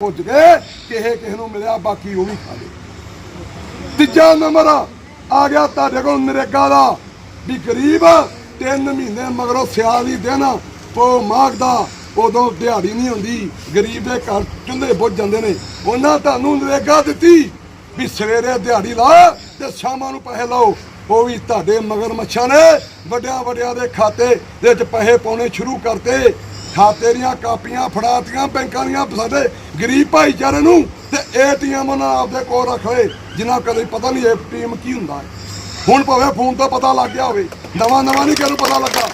ਪੁੱਜ ਗਏ ਕਿਸੇ ਕਿਸੇ ਨੂੰ ਮਿਲਿਆ, ਬਾਕੀ ਉਹ ਵੀ ਖਾ ਲਏ। ਤੀਜਾ ਨੰਬਰ ਆ ਗਿਆ ਤੁਹਾਡੇ ਕੋਲ ਨਰੇਗਾ ਦਾ, ਵੀ ਗਰੀਬ ਤਿੰਨ ਮਹੀਨੇ ਮਗਰੋਂ ਸਿਆਲ ਦੀ ਦਿਨ ਉਹ ਮਾਗਦਾ ਉਦੋਂ ਦਿਹਾੜੀ ਨਹੀਂ ਹੁੰਦੀ, ਗਰੀਬ ਦੇ ਘਰ ਚੁੱਲ੍ਹੇ ਬੁੱਝ ਜਾਂਦੇ ਨੇ। ਉਹਨਾਂ ਤੁਹਾਨੂੰ ਨਰੇਗਾ ਦਿੱਤੀ, ਵੀ ਸਵੇਰੇ ਦਿਹਾੜੀ ਲਾ ਤੇ ਸ਼ਾਮਾਂ ਨੂੰ ਪੈਸੇ ਲਾਓ। ਉਹ ਵੀ ਤੁਹਾਡੇ ਮਗਰ ਮੱਛਾਂ ਨੇ ਵੱਡਿਆਂ ਵੱਡਿਆਂ ਦੇ ਖਾਤੇ ਦੇ ਵਿੱਚ ਪੈਸੇ ਪਾਉਣੇ ਸ਼ੁਰੂ ਕਰਤੇ। ਖਾਤੇ ਦੀਆਂ ਕਾਪੀਆਂ ਫੜਾਤੀਆਂ ਬੈਂਕਾਂ ਦੀਆਂ ਸਾਡੇ ਗਰੀਬ ਭਾਈਚਾਰੇ ਨੂੰ ਤੇ ਏਟੀਐਮ ਉਹਨਾਂ ਆਪਦੇ ਕੋਲ ਰੱਖ ਲਏ, ਜਿਨ੍ਹਾਂ ਕਦੇ ਪਤਾ ਨਹੀਂ ਏਟੀਐਮ ਕੀ ਹੁੰਦਾ ਹੁਣ ਭਾਵੇਂ ਫੋਨ ਤੋਂ ਪਤਾ ਲੱਗ ਗਿਆ ਹੋਵੇ, ਨਵਾਂ ਨਵਾਂ ਨਹੀਂ ਕਿਹਨੂੰ ਪਤਾ ਲੱਗਾ।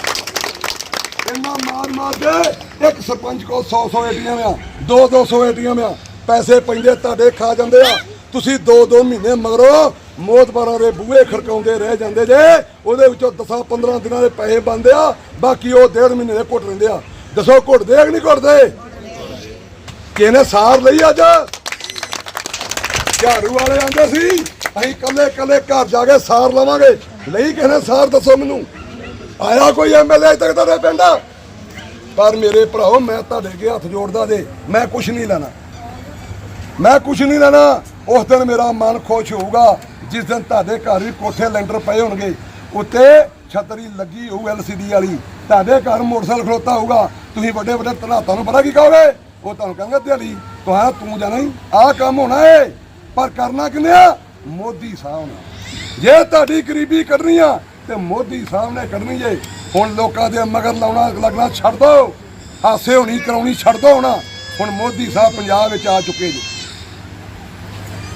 ਇੰਨਾ ਮਾਰ ਮਾਰ ਕੇ ਇੱਕ ਸਰਪੰਚ ਕੋਲ 100 100 ਏਟੀਐਮ ਆ 2 200 ਏਟੀਐਮ ਆ, ਪੈਸੇ ਪੈਂਦੇ ਤੁਹਾਡੇ ਖਾ ਜਾਂਦੇ ਆ। ਤੁਸੀਂ 2 2 ਮਹੀਨੇ ਮਗਰੋਂ ਮੋਤਬਾਰਾਂ ਦੇ ਬੂਹੇ ਖੜਕਾਉਂਦੇ ਰਹਿ ਜਾਂਦੇ ਜੇ, ਉਹਦੇ ਵਿੱਚੋਂ 10 15 ਦਿਨਾਂ ਦੇ ਪੈਸੇ ਬੰਦੇ ਆ, ਬਾਕੀ ਉਹ ਡੇਢ ਮਹੀਨੇ ਦੇ ਘੁੱਟ ਰਹਿੰਦੇ ਆ। ਦੱਸੋ ਘੁੱਟਦੇ ਆ ਕਿ ਨਹੀਂ ਘੁੱਟਦੇ? ਕਿਹਨੇ ਸਾਰ ਲਈ ਅੱਜ? ਝਾੜੂ ਵਾਲੇ ਆਂਦੇ ਸੀ, ਅਸੀਂ ਕੱਲੇ ਕੱਲੇ ਘਰ ਜਾ ਕੇ ਸਾਰ ਲਵਾਂਗੇ। ਲਈ ਕਿਹਨੇ ਸਾਰ ਦੱਸੋ ਮੈਨੂੰ। ਆਇਆ ਕੋਈ ਐਮਐਲਏ ਤੱਕ ਤੁਹਾਡੇ ਪਿੰਡ? ਪਰ ਮੇਰੇ ਭਰਾਓ ਮੈਂ ਤੁਹਾਡੇ ਅੱਗੇ ਹੱਥ ਜੋੜਦਾ ਦੇ ਮੈਂ ਕੁਝ ਨਹੀਂ ਲੈਣਾ। ਮੈਂ ਕੁਝ ਨਹੀਂ ਲੈਣਾ। ਉਸ ਦਿਨ ਮੇਰਾ ਮਨ ਖੁਸ਼ ਹੋਊਗਾ। ਜਿਸ ਦਿਨ ਤੁਹਾਡੇ ਘਰ ਵੀ ਕੋਠੇ ਲੈਂਟਰ ਪਏ ਹੋਣਗੇ। ਉੱਤੇ ਛਤਰੀ ਲੱਗੀ ਹੋਊ ਐਲਸੀਡੀ ਵਾਲੀ। ਤੁਹਾਡੇ ਘਰ ਮੋਟਰਸਾਈਕਲ ਖਲੋਤਾ ਹੋਊਗਾ। ਤੁਸੀਂ ਵੱਡੇ ਵੱਡੇ ਧਨਾਤਾਂ ਨੂੰ ਪਤਾ ਕੀ ਕਹੋਗੇ? ਉਹ ਤੁਹਾਨੂੰ ਕਹਿੰਗੇ ਦਿਹਾੜੀ ਤੁਹਾਂ ਤੂੰ ਜਾਣਾ ਹੀ। ਆਹ ਕੰਮ ਹੋਣਾ ਏ। ਪਰ ਕਰਨਾ ਕਿੰਨੇ ਆ? ਮੋਦੀ ਸਾਹਿਬ ਨੇ। ਜੇ ਤੁਹਾਡੀ ਗਰੀਬੀ ਕੱਢਣੀ ਆ, ਤੇ ਮੋਦੀ ਸਾਹਿਬ ਨੇ ਕੱਢਣੀ ਜੇ ਹੁਣ ਲੋਕਾਂ ਦੇ ਮਗਰ ਲਾਉਣਾ, ਲੱਗਣਾ ਛੱਡ ਦੋ। ਹਾਸੇ ਹੋਣੀ, ਕਰਾਉਣੀ ਛੱਡ ਦੋ ਹੋਣਾ। ਹੁਣ ਮੋਦੀ ਸਾਹਿਬ ਪੰਜਾਬ ਵਿੱਚ ਆ ਚੁੱਕੇ ਜੀ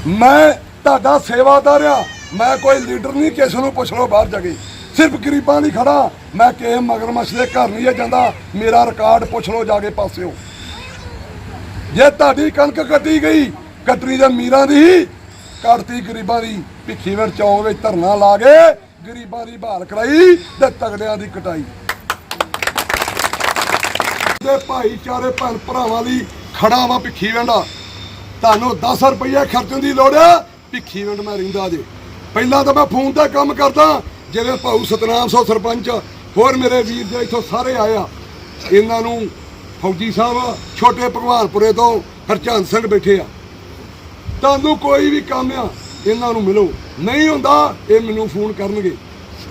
ਮੈਂ ਤੁਹਾਡਾ ਸੇਵਾਦਾਰ ਆ। ਮੈਂ ਕੋਈ ਲੀਡਰ ਨਹੀਂ, ਕਿਸ ਨੂੰ ਪੁੱਛ ਲਓ ਬਾਹਰ ਜਾ ਕੇ। ਸਿਰਫ ਗਰੀਬਾਂ ਲਈ ਖੜਾ। ਮੈਂ ਕਿਸੇ ਮਗਰਮੱਛ ਦੇ ਘਰ ਨਹੀਂ ਜਾਂਦਾ। ਮੇਰਾ ਰਿਕਾਰਡ ਪੁੱਛ ਲਓ ਜਾ ਕੇ ਪਾਸਿਓ। ਜੇ ਤੁਹਾਡੀ ਕਣਕ ਕੱਟੀ ਗਈ ਕਟਰੀ ਦੇ ਮੀਰਾਂ ਦੀ, ਕੱਟਤੀ ਗਰੀਬਾਂ ਦੀ। ਭਿੱਖੀਵਿੰਡ ਚੌਂਕ ਵਿੱਚ ਧਰਨਾ ਲਾ ਕੇ ਗਰੀਬਾਂ ਦੀ ਬਹਾਲ ਕਰਾਈ ਤੇ ਤਗੜਿਆਂ ਦੀ ਕਟਾਈ। ਦੇ ਭਾਈਚਾਰੇ ਭੈਣ ਭਰਾਵਾਂ ਲਈ ਖੜਾ ਵਾ ਭਿੱਖੀਵਿੰਡ ਤੁਹਾਨੂੰ 10 ਰੁਪਏ ਖਰਚਣ ਦੀ ਲੋੜ ਆ। ਭਿੱਖੀਵਿੰਡ ਮੈਂ ਰਹਿੰਦਾ ਜੇ। ਪਹਿਲਾਂ ਤਾਂ ਮੈਂ ਫੋਨ ਤੇ ਕੰਮ ਕਰਦਾ, ਜਿਹੜੇ ਭਾਊ ਸਤਨਾਮ ਸੋ ਸਰਪੰਚ, ਹੋਰ ਮੇਰੇ ਵੀਰ ਦੇ ਇੱਥੋਂ ਸਾਰੇ ਆਏ ਆ। ਇਹਨਾਂ ਨੂੰ ਫੌਜੀ ਸਾਹਿਬ, ਛੋਟੇ ਭਗਵਾਨਪੁਰੇ ਤੋਂ ਹਰਚੰਦ ਸਿੰਘ ਬੈਠੇ ਆ। ਤੁਹਾਨੂੰ ਕੋਈ ਵੀ ਕੰਮ ਆ, ਇਹਨਾਂ ਨੂੰ ਮਿਲੋ। ਨਹੀਂ ਹੁੰਦਾ, ਇਹ ਮੈਨੂੰ ਫੋਨ ਕਰਨਗੇ।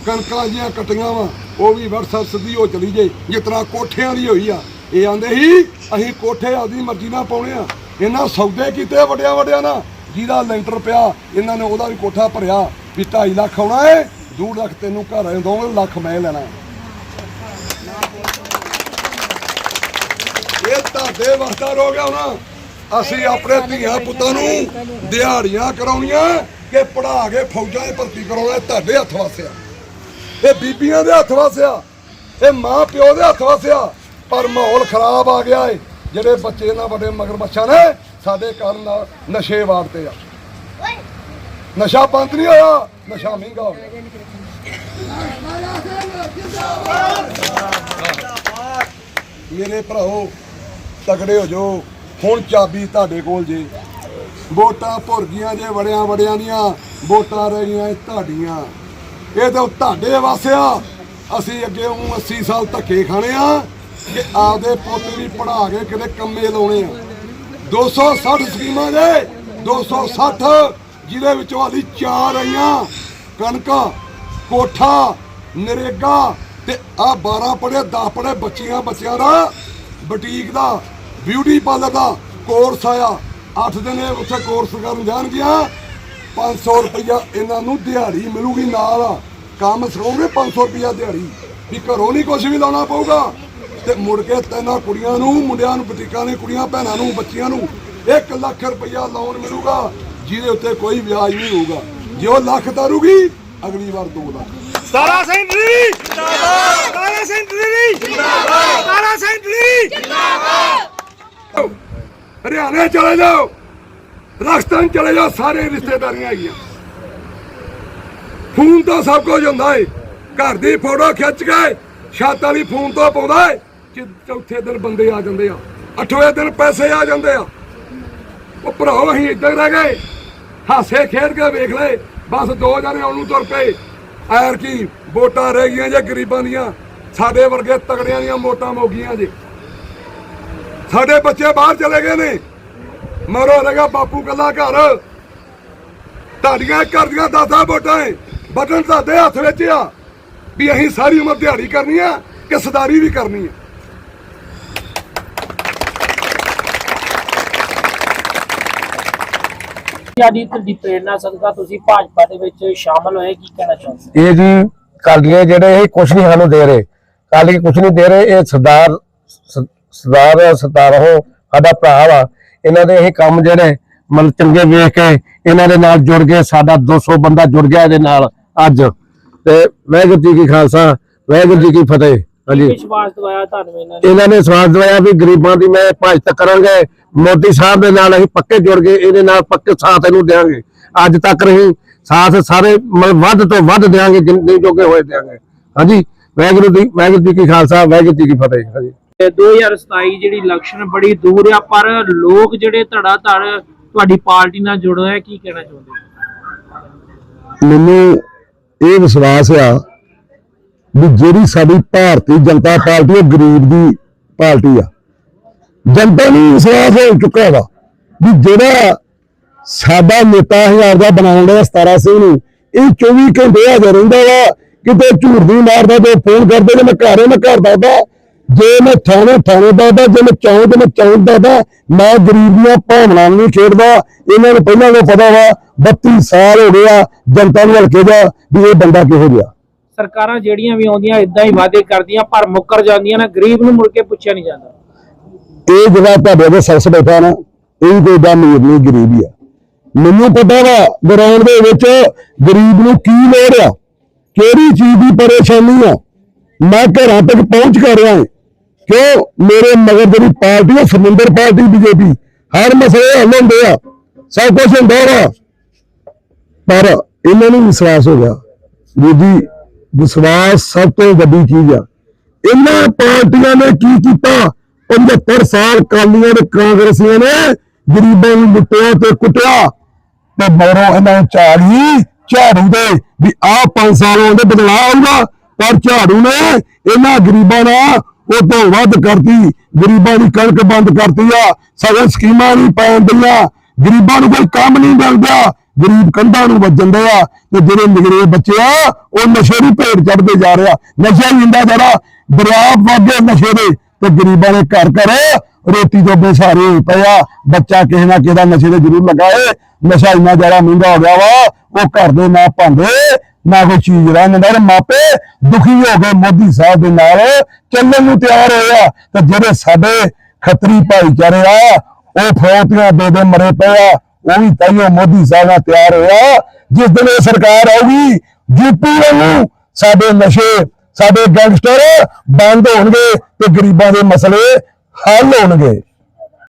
ਕਣਕਾਂ ਦੀਆਂ ਕਟੀਆਂ ਵਾ, ਉਹ ਵੀ WhatsApp ਸਿੱਧੀ ਹੋ ਚਲੀ ਜੇ ਜਿਸ ਤਰ੍ਹਾਂ ਕੋਠਿਆਂ ਦੀ ਹੋਈ ਆ। ਇਹ ਆਂਦੇ ਹੀ ਅਸੀਂ ਕੋਠੇ ਆਪਦੀ ਮਰਜ਼ੀ ਨਾਲ ਪਾਉਣੇ ਆ। ਇਹਨਾਂ ਸੌਦੇ ਕੀਤੇ ਵੱਡਿਆਂ ਵੱਡਿਆਂ ਨਾਲ। ਜਿਹਦਾ ਲੈਂਟਰ ਪਿਆ, ਇਹਨਾਂ ਨੇ ਉਹਦਾ ਵੀ ਕੋਠਾ ਭਰਿਆ ਵੀ 2.5 ਲੱਖ ਆਉਣਾ ਏ 2 ਲੱਖ ਤੈਨੂੰ ਘਰ ਆਏ ਦੋ ਲੱਖ ਮੈਂ ਲੈਣਾ। ਇਹ ਤੁਹਾਡੇ ਵਸਦਾ ਰੋ ਗਿਆ ਹੁਣ। ਅਸੀਂ ਆਪਣੇ ਧੀਆਂ ਪੁੱਤਾਂ ਨੂੰ ਦਿਹਾੜੀਆਂ ਕਰਾਉਣੀਆਂ ਕਿ ਪੜਾ ਕੇ ਫੌਜਾਂ 'ਚ ਭਰਤੀ ਕਰਾਉਣਾ ਤੁਹਾਡੇ ਹੱਥ ਵਾਸਿਆ ਇਹ ਬੀਬੀਆਂ ਦੇ ਹੱਥ ਵਾਸਿਆ ਇਹ ਮਾਂ ਪਿਓ ਦੇ ਹੱਥ ਵਾਸਿਆ ਪਰ ਮਾਹੌਲ ਖਰਾਬ ਆ ਗਿਆ ਏ। ਜਿਹੜੇ ਬੱਚੇ ਇਹਨਾਂ ਵੱਡੇ ਮਗਰ ਬੱਚਾ ਨੇ ਸਾਡੇ ਕਾਰਨ ਨਾਲ ਨਸ਼ੇ ਵਾੜਤੇ ਆ। ਨਸ਼ਾ ਬੰਦ ਨਹੀਂ ਹੋਇਆ ਨਸ਼ਾ ਮਹਿੰਗਾ ਹੋ ਗਿਆ। ਮੇਰੇ ਭਰਾਓ ਤਕੜੇ ਹੋ ਜੋ ਹੁਣ ਚਾਬੀ ਤੁਹਾਡੇ ਕੋਲ ਜੇ। ਵੋਟਾਂ ਭੁਰ ਗਈਆਂ ਜੇ ਵੜਿਆਂ ਵੜਿਆਂ ਦੀਆਂ ਵੋਟਾਂ ਰਹਿ ਗਈਆਂ ਤੁਹਾਡੀਆਂ। ਇਹ ਤਾਂ ਤੁਹਾਡੇ ਵਾਸਿਆ ਅਸੀਂ ਅੱਗੇ ਉਹ 80 ਸਾਲ ਧੱਕੇ ਖਾਣੇ ਆ ਕਿ ਆਪਦੇ ਪੁੱਤ ਵੀ ਪੜਾ ਕੇ ਕਿਤੇ ਕੰਮੇ ਲਾਉਣੇ ਆ। 260 ਸਕੀਮਾਂ ਜੇ 260 ਜਿਹਦੇ ਵਿੱਚੋਂ ਹਾਲੀ ਚਾਰ ਆਈਆਂ। ਕਣਕਾਂ, ਕੋਠਾ, ਨਰੇਗਾ ਤੇ ਆ 12 ਪੜੇ 10 ਪੜੇ ਬੱਚੀਆਂ ਬੱਚਿਆਂ ਦਾ। ਬੁਟੀਕ ਦਾ, ਬਿਊਟੀ ਪਾਰਲਰ ਦਾ ਕੋਰਸ ਆਇਆ। 8 ਦਿਨ ਇਹ ਉੱਥੇ ਕੋਰਸ ਕਰਨ ਜਾਣਗੀਆਂ। 500 ਰੁਪਇਆ ਇਹਨਾਂ ਨੂੰ ਦਿਹਾੜੀ ਮਿਲੂਗੀ ਨਾਲ। ਕੰਮ ਸਿਖਾਉਣਗੇ 500 ਰੁਪਇਆ ਦਿਹਾੜੀ। ਵੀ ਘਰੋਂ ਨਹੀਂ ਕੁਝ ਵੀ ਲਾਉਣਾ ਪਊਗਾ। ਤੇ ਮੁੜ ਕੇ ਤਿੰਨਾਂ ਕੁੜੀਆਂ ਨੂੰ, ਮੁੰਡਿਆਂ ਨੂੰ, ਬੁਟੀਕਾਂ ਨੇ ਕੁੜੀਆਂ, ਭੈਣਾਂ ਨੂੰ, ਬੱਚੀਆਂ ਨੂੰ 1 ਲੱਖ ਰੁਪਇਆ ਲੋਨ ਮਿਲੂਗਾ, ਜਿਹਦੇ ਉੱਤੇ ਕੋਈ ਵਿਆਜ ਨਹੀਂ ਹੋਊਗਾ। ਜੇ ਉਹ ਲੱਖ ਤਾਰੂਗੀ, ਅਗਲੀ ਵਾਰ 2 ਲੱਖ। ਤਾਰਾ ਸੈਂਟਰੀ! ਜਿੰਦਾਬਾਦ! ਤਾਰਾ ਸੈਂਟਰੀ! ਜਿੰਦਾਬਾਦ! ਤਾਰਾ ਸੈਂਟਰੀ! ਹਰਿਆਣੇ ਚਲੇ ਜਾਓ! ਰਾਜਸਥਾਨ ਚਲੇ ਜਾਓ, ਸਾਰੇ ਰਿਸ਼ਤੇਦਾਰੀਆਂ ਹੈਗੀਆਂ ਫੋਨ ਤੋਂ ਸਭ ਕੁਝ ਹੁੰਦਾ ਏ। ਘਰ ਦੀ ਫੋਟੋ ਖਿੱਚ ਕੇ ਛੱਤ ਵਾਲੀ ਫੋਨ ਤੋਂ ਪਾਉਂਦਾ ਏ। ਚੌਥੇ ਦਿਨ ਬੰਦੇ ਆ ਜਾਂਦੇ ਆ, ਅੱਠਵੇਂ ਦਿਨ ਪੈਸੇ ਆ ਜਾਂਦੇ ਆ। ਉਹ ਭਰਾਓ, ਅਸੀਂ ਇੱਦਾਂ ਰਹਿ ਗਏ, ਹਾਸੇ ਖੇਡ ਕੇ ਵੇਖ ਲਏ, ਬਸ ਦੋ ਜਣੇ ਆਉਣ ਨੂੰ ਤੁਰ ਪਏ। ਐਰ ਕੀ ਵੋਟਾਂ ਰਹਿ ਗਈਆਂ ਜੇ ਗਰੀਬਾਂ ਦੀਆਂ, ਸਾਡੇ ਵਰਗੇ ਤਗੜਿਆਂ ਦੀਆਂ ਵੋਟਾਂ ਮੋਗੀਆਂ ਜੇ। ਸਾਡੇ ਬੱਚੇ ਬਾਹਰ ਚਲੇ ਗਏ ਨੇ। ਮਰੋ ਰਹੇਗਾ ਬਾਪੂ ਕੱਲਾ ਘਰ। ਤੁਹਾਡੀਆਂ ਘਰ ਦੀਆਂ ਦਾਦਾ ਵੋਟਾਂ ਏ ਬਟਨ ਤੁਹਾਡੇ ਹੱਥ ਵਿੱਚ ਆ। ਵੀ ਅਸੀਂ ਸਾਰੀ ਉਮਰ ਦਿਹਾੜੀ ਕਰਨੀ ਆ ਕਿ ਸਦਾਰੀ ਵੀ ਕਰਨੀ ਆ। ਸਾਡੀ ਤੁਹਾਡੀ ਪ੍ਰੇਰਣਾ ਸਦਕਾ ਤੁਸੀਂ ਭਾਜਪਾ ਦੇ ਵਿੱਚ ਸ਼ਾਮਲ ਹੋਏ ਕੀ ਕਹਿਣਾ ਚਾਹੁੰਦੇ ਇਹ ਜੀ ਕਾਲੀਏ ਜਿਹੜੇ ਇਹ ਕੁਛ ਨਹੀਂ ਸਾਨੂੰ ਦੇ ਰਹੇ ਕਾਲੀ ਕੁਛ ਨਹੀਂ ਦੇ ਰਹੇ ਇਹ ਸਰਦਾਰ ਸਰਦਾਰ ਉਹ ਸਾਡਾ ਭਰਾ ਵਾ ਇਹਨਾਂ ਦੇ ਇਹ ਕੰਮ ਜਿਹੜੇ ਮਤਲਬ ਚੰਗੇ ਵੇਖ ਕੇ ਇਹਨਾਂ ਦੇ ਨਾਲ ਜੁੜ ਗਏ ਸਾਡਾ 200 ਬੰਦਾ ਜੁੜ ਗਿਆ ਇਹਦੇ ਨਾਲ ਅੱਜ। ਤੇ ਵਾਹਿਗੁਰੂ ਜੀ ਕੀ ਖਾਲਸਾ ਵਾਹਿਗੁਰੂ ਜੀ ਕੀ ਫਤਿਹ। ਹਾਂਜੀ। ਵਿਸ਼ਵਾਸ ਦਵਾਇਆ ਤੁਹਾਨੂੰ ਇਹਨਾਂ ਨੇ? ਇਹਨਾਂ ਨੇ ਸਵਾਲ ਦਵਾਇਆ ਵੀ ਗਰੀਬਾਂ ਦੀ ਮੈਂ ਭਾਜਤ ਕਰਾਂਗੇ ਮੋਦੀ ਸਾਹਿਬ ਦੇ ਨਾਲ ਅਸੀਂ ਪੱਕੇ ਜੁੜ ਗਏ ਇਹਦੇ ਨਾਲ ਪੱਕੇ ਸਾਥ ਇਹਨੂੰ ਦੇਵਾਂਗੇ ਅੱਜ ਤੱਕ ਅਸੀਂ ਸਾਥ ਸਾਰੇ ਮਤਲਬ ਵੱਧ ਤੋਂ ਵੱਧ ਦੇਵਾਂਗੇ ਜਿੰਨੇ ਜੋਗੇ ਹੋਏ ਦੇਵਾਂਗੇ ਹਾਂਜੀ ਵਾਹਿਗੁਰੂ ਦੀ ਵਾਹਿਗੁਰੂ ਜੀ ਕੀ ਖਾਲਸਾ ਵਾਹਿਗੁਰੂ ਜੀ ਕੀ ਫਤਿਹ ਹਾਂਜੀ। ਤੇ 2027 ਜਿਹੜੀ ਇਲੈਕਸ਼ਨ ਬੜੀ ਦੂਰ ਆ ਪਰ ਲੋਕ ਜਿਹੜੇ ਧੜਾ ਧੜ ਤੁਹਾਡੀ ਪਾਰਟੀ ਨਾਲ ਜੁੜ ਆ, ਕੀ ਕਹਿਣਾ ਚਾਹੁੰਦੇ? ਮੈਨੂੰ ਇਹ ਵਿਸ਼ਵਾਸ ਆ ਵੀ ਜਿਹੜੀ ਸਾਡੀ ਭਾਰਤੀ ਜਨਤਾ ਪਾਰਟੀ ਉਹ ਗਰੀਬ ਦੀ ਪਾਰਟੀ ਆ। ਜਨਤਾ ਨੂੰ ਵਿਸ਼ਵਾਸ ਹੋ ਚੁੱਕਾ ਵਾ ਵੀ ਜਿਹੜਾ ਸਾਡਾ ਨੇਤਾ ਹਜ਼ਾਰ ਦਾ ਬਣਾਉਣ ਦਾ 17 ਸਿੰਘ ਨੂੰ ਇਹ 24 ਘੰਟੇ ਹਾਜ਼ਰ ਰਹਿੰਦਾ ਵਾ, ਕਿਤੇ ਝੂਠ ਨਹੀਂ ਮਾਰਦਾ ਤੇ ਫੋਨ ਕਰਦੇ ਨੇ, ਮੈਂ ਘਰ ਮੈਂ ਘਰ ਦਾਦਾ ਜੇ ਮੈਂ ਥਾਣੇ ਥਾਣੇ ਦਾਦਾ ਜੇ ਮੈਂ ਚੌਂਕ ਤੇ ਮੈਂ ਚੌਂਕ ਦਾਦਾ ਮੈਂ ਗਰੀਬ ਦੀਆਂ ਭਾਵਨਾਵਾਂ ਨੂੰ ਛੇੜਦਾ। ਇਹਨਾਂ ਨੂੰ ਪਹਿਲਾਂ ਤੋਂ ਪਤਾ ਵਾ 32 ਸਾਲ ਹੋ ਗਏ ਆ, ਜਨਤਾ ਨੂੰ ਹਲਕੇ ਜਾ ਵੀ ਇਹ ਬੰਦਾ ਕਿਹੋ ਜਿਹਾ। ਸਰਕਾਰਾਂ ਜਿਹੜੀਆਂ ਵੀ ਆਉਂਦੀਆਂ ਇਦਾਂ ਹੀ ਵਾਅਦੇ ਕਰਦੀਆਂ, ਪਰ ਮੁੱਕਰ ਜਾਂਦੀਆਂ ਨਾ, ਗਰੀਬ ਨੂੰ ਮੁੜ ਕੇ ਪੁੱਛਿਆ ਨਹੀਂ ਜਾਂਦਾ। ਇਹ ਜਿਹੜਾ ਤੁਹਾਡੇ ਦੇ ਸਰਸ ਬੈਠਾ ਨਾ, ਇਹ ਵੀ ਕੋਈ ਦਾ ਅਮੀਰ ਨਹੀਂ ਗਰੀਬ ਹੀ ਆ। ਮੈਨੂੰ ਪਤਾ ਵਾ, ਗਰਾਊਂਡ ਦੇ ਵਿੱਚ ਗਰੀਬ ਨੂੰ ਕੀ ਲੋੜ ਆ? ਕਿਹੜੀ ਚੀਜ਼ ਦੀ ਪਰੇਸ਼ਾਨੀ ਆ? ਮੈਂ ਘਰਾਂ ਤੱਕ ਪਹੁੰਚ ਕਰ ਰਿਹਾ ਹਾਂ। ਕਿਉਂ? ਮੇਰੇ ਮਗਰ ਜਿਹੜੀ ਪਾਰਟੀ ਹੈ ਸਮੁੰਦਰ ਪਾਰਟੀ, ਬੀਜੇਪੀ, ਹਰ ਮਸਲੇ ਹੱਲ ਹੁੰਦੇ ਆ। ਸਭ ਕੁਝ ਹੁੰਦਾ ਵਾ। ਪਰ ਇਹਨਾਂ ਨੂੰ ਵਿਸ਼ਵਾਸ ਹੋ ਗਿਆ। ਵੀ ਜੀ, ਵਿਸ਼ਵਾਸ ਸਭ ਤੋਂ ਵੱਡੀ ਚੀਜ਼ ਆ। ਇਹਨਾਂ ਪਾਰਟੀਆਂ ਨੇ ਕੀ ਕੀਤਾ? 75 ਸਾਲ ਕਾਲੀਆਂ ਤੇ ਕਾਂਗਰਸੀਆਂ ਨੇ ਗਰੀਬਾਂ ਨੂੰ ਲੁੱਟਿਆ ਤੇ ਕੁੱਟਿਆ। ਤੇ ਮਗਰੋਂ ਇਹਨਾਂ ਨੂੰ ਝਾੜੀ ਝਾੜੂ ਦੇ ਵੀ ਆਹ 5 ਸਾਲ ਆਉਂਦੇ ਬਦਲਾਅ ਆਊਗਾ। ਪਰ ਝਾੜੂ ਨੇ ਇਹਨਾਂ ਗਰੀਬਾਂ ਨਾਲ ਉਹ ਤੋਂ ਵੱਧ ਕਰਤੀ। ਗਰੀਬਾਂ ਦੀ ਕਣਕ ਬੰਦ ਕਰਤੀ ਆ। ਸਗੋਂ ਸਕੀਮਾਂ ਨਹੀਂ ਪੈਣ ਦਿੰਦੀਆਂ ਗਰੀਬਾਂ ਨੂੰ ਕੋਈ ਕੰਮ ਨਹੀਂ ਮਿਲਦਾ। ਗਰੀਬ ਕੰਧਾਂ ਨੂੰ ਵੱਜਣ ਦੇ ਆ ਤੇ ਜਿਹੜੇ ਨਿਗਰੇ ਬੱਚੇ ਆ, ਉਹ ਨਸ਼ੇ ਦੀ ਭੇਟ ਚੜਦੇ ਜਾ ਰਿਹਾ ਨਸ਼ਾ ਹੀ ਹੁੰਦਾ ਜਿਹੜਾ। ਦਰਿਆ ਵਾਗੇ ਨਸ਼ੇ ਦੇ ਤੇ ਗਰੀਬਾਂ ਦੇ ਘਰ ਘਰ ਰੋਟੀ ਤੋਂ ਬੇਸਹਾਰੇ ਹੋਏ ਪਏ ਆ। ਬੱਚਾ ਕਿਸੇ ਨਾ ਕਿਸੇ ਦਾ ਨਸ਼ੇ ਦੇ ਜ਼ਰੂਰ ਲਗਾਏ ਨਸ਼ਾ ਇੰਨਾ ਜ਼ਿਆਦਾ ਮਹਿੰਗਾ ਹੋ ਗਿਆ ਵਾ, ਉਹ ਘਰ ਦੇ ਨਾ ਭਾਂਦੇ ਨਾ ਕੋਈ ਚੀਜ਼ ਰਹਿਣ ਤੇ ਮਾਪੇ ਦੁਖੀ ਹੋ ਗਏ ਮੋਦੀ ਸਾਹਿਬ ਦੇ ਨਾਲ। ਚੱਲਣ ਨੂੰ ਤਿਆਰ ਹੋਏ ਆ ਤੇ ਜਿਹੜੇ ਸਾਡੇ ਖੱਤਰੀ ਭਾਈਚਾਰੇ ਆ, ਉਹ ਫਰੋਤੀਆਂ ਦੇ ਦੇ ਮਰੇ ਪਏ ਆ। ਉਹ ਵੀ ਤਾਈਓ ਮੋਦੀ ਸਾਹਿਬ ਨਾਲ ਤਿਆਰ ਹੋਇਆ ਜਿਸ ਦਿਨ ਇਹ ਸਰਕਾਰ ਆਊਗੀ ਯੂਪੀ ਨੂੰ ਸਾਡੇ ਨਸ਼ੇ ਸਾਡੇ ਗੈਂਗਸਟਰ ਬੰਦ ਹੋਣਗੇ ਤੇ ਗਰੀਬਾਂ ਦੇ ਮਸਲੇ ਹੱਲ ਹੋਣਗੇ।